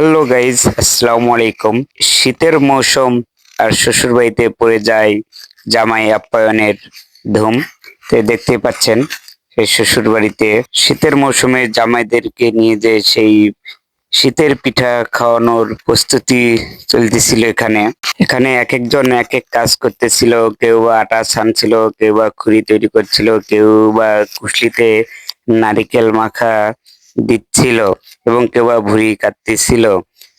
Hello guys আসসালামু আলাইকুম। শীতের মৌসুম আর শ্বশুর বাড়িতে পড়ে যায় জামাই আপ্যায়নের ধুম। তো দেখতে পাচ্ছেন, সেই শ্বশুর বাড়িতে শীতের মৌসুমে জামাইদেরকে নিয়ে যে সেই শীতের পিঠা খাওয়ানোর প্রস্তুতি চলতেছিল এখানে। এখানে এক একজন এক এক কাজ করতেছিল, কেউ বা আটা ছানছিল, কেউ বা খুরি তৈরি করছিল, কেউ বা কুশলিতে নারিকেল মাখা দিচ্ছিল এবং কেউ বা ভুড়ি কাটতেছিল।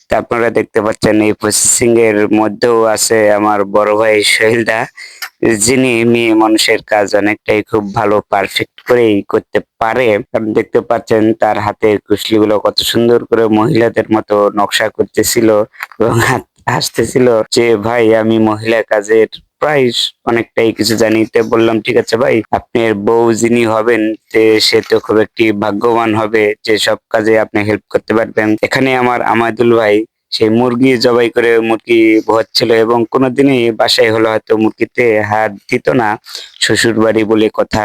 তা আপনারা দেখতে পাচ্ছেন এই প্রসেসিং এর মধ্যেও আছে আমার বড় ভাই সোহেলদা, যিনি মেয়ে মানুষের কাজ অনেকটাই খুব ভালো পারফেক্ট করেই করতে পারে। আপনি দেখতে পাচ্ছেন তার হাতের কুশলিগুলো কত সুন্দর করে মহিলাদের মতো নকশা করতেছিল এবং হাসতেছিল যে, ভাই, আমি মহিলা কাজের প্রায় অনেকটাই কিছু জানি। তো বললাম, ঠিক আছে ভাই, আপনার বউ যিনি হবেন সে তো খুব একটি ভাগ্যবান হবে, যে সব কাজে আপনি হেল্প করতে পারবেন। এখানে আমার আমাদুল ভাই সেই মুরগি জবাই করে মুরগি ভোয়াচ্ছিল এবং কোনোদিনই বাসায় হলো হয়তো মুরগিতে হাত দিত না শ্বশুর বাড়ি বলে কথা।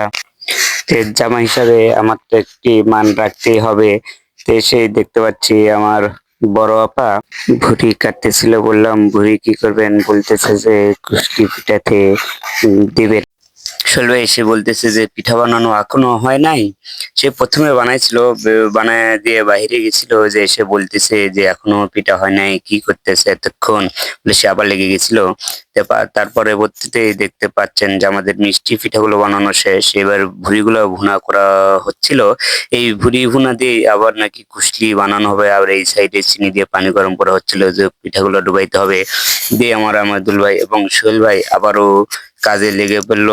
জামা হিসাবে আমার তো একটি মান রাখতেই হবে। তো সেই দেখতে পাচ্ছি আমার বড় আপা ভুড়ি কাটতেছিল, বললাম ভুড়ি কি করবেন? বলতেছে যে পিঠাতে দেবেন। দিবে এসে বলতেছে যে, পিঠা বানানো এখনও হয় নাই? সে প্রথমে বানাইছিল বানায় দিয়ে বাইরে গেছিল, যে এসে বলতেছে যে, এখনও পিঠা হয় নাই, কি করতেছে? এতক্ষণ বলে সে আবার লেগে গেছিল। তারপর- তার পরবর্তীতে দেখতে পাচ্ছেন যে আমাদের মিষ্টি পিঠাগুলো বানানো শেষ। এবার ভুড়িগুলো ভুনা করা হচ্ছিল। এই ভুড়ি ভুনা দিয়ে আবার নাকি কুশলি বানানো হবে। আর এই সাইডে চিনি দিয়ে পানি গরম করা হচ্ছিল। যে পিঠাগুলো ডুবাইতে হবে দিয়ে আমার আমাদুল ভাই এবং সোহেল ভাই আবারও কাজে লেগে পড়ল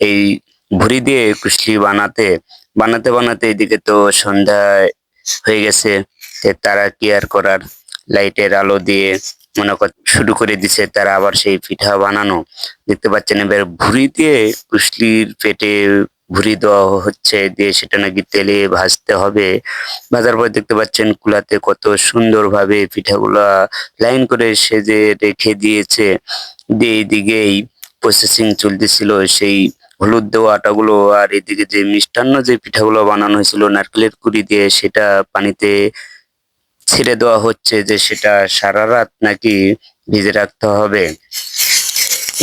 এই ভুড়ি দিয়ে কুশলি বানাতে। বানাতে বানাতে এদিকে তো সন্ধ্যায় হয়ে গেছে। তারা কি আর করার? লাইটের আলো দিয়ে মনে কর শুরু করে দিছে, তারা আবার সেই পিঠা বানানো। দেখতে পাচ্ছেন এবার ভুড়ি দিয়ে কুশলির পেটে ভুড়ি দেওয়া হচ্ছে, দিয়ে সেটা নাকি তেলে ভাজতে হবে। ভাজার পর দেখতে পাচ্ছেন কুলাতে কত সুন্দর সুন্দরভাবে পিঠাগুলা লাইন করে সেজে রেখে দিয়েছে। দিয়ে এইদিকেই প্রসেসিং চলতেছিল, সেই হলুদ দেওয়া আটাগুলো আর এদিকে যে মিষ্টান্ন যে পিঠাগুলো বানানো হয়েছিল, নারকেলের কুড়ি দিয়ে সেটা পানিতে ছেড়ে দেওয়া হচ্ছে যে সেটা সারা রাত নাকি ভিজে রাখতে হবে।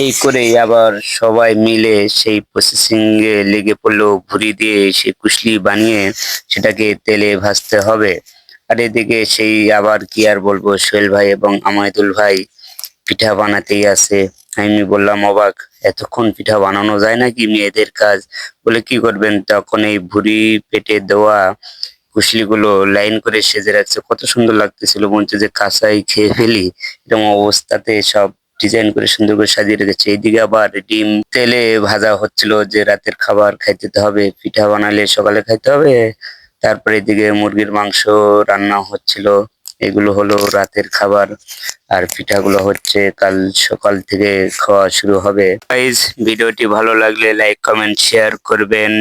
এই করে আবার সবাই মিলে সেই প্রসেসিং এ লেগে পড়ল, ভুড়ি দিয়ে সেই কুশলি বানিয়ে সেটাকে তেলে ভাজতে হবে। আর এদিকে সেই আবার কি আর বলব, সোহেল ভাই এবং আমায়দুল ভাই পিঠা বানাতেই আছে। আমি বললাম, অবাক, এতক্ষণ পিঠা বানানো যায় নাকি মেয়েদের কাজ? বলে, কি করবেন? তখন এই ভুড়ি পেটে দেওয়া কুশলিগুলো লাইন করে সেজে রাখছে। কত সুন্দর লাগতেছিল মনে যে কাঁচাই খেয়ে ফেলি এরকম অবস্থাতে সব ডিজাইন করে সুন্দর করে সাজিয়ে রেখেছে। এইদিকে আবার ডিম তেলে ভাজা হচ্ছিল যে রাতের খাবার খাইতে হবে, পিঠা বানালে সকালে খাইতে হবে। তারপরে এদিকে মুরগির মাংস রান্না হচ্ছিল। এগুলো হলো রাতের খাবার আর পিঠাগুলো হচ্ছে কাল সকাল থেকে খাওয়া শুরু হবে। ভিডিওটি ভালো লাগলে লাইক কমেন্ট শেয়ার করবেন।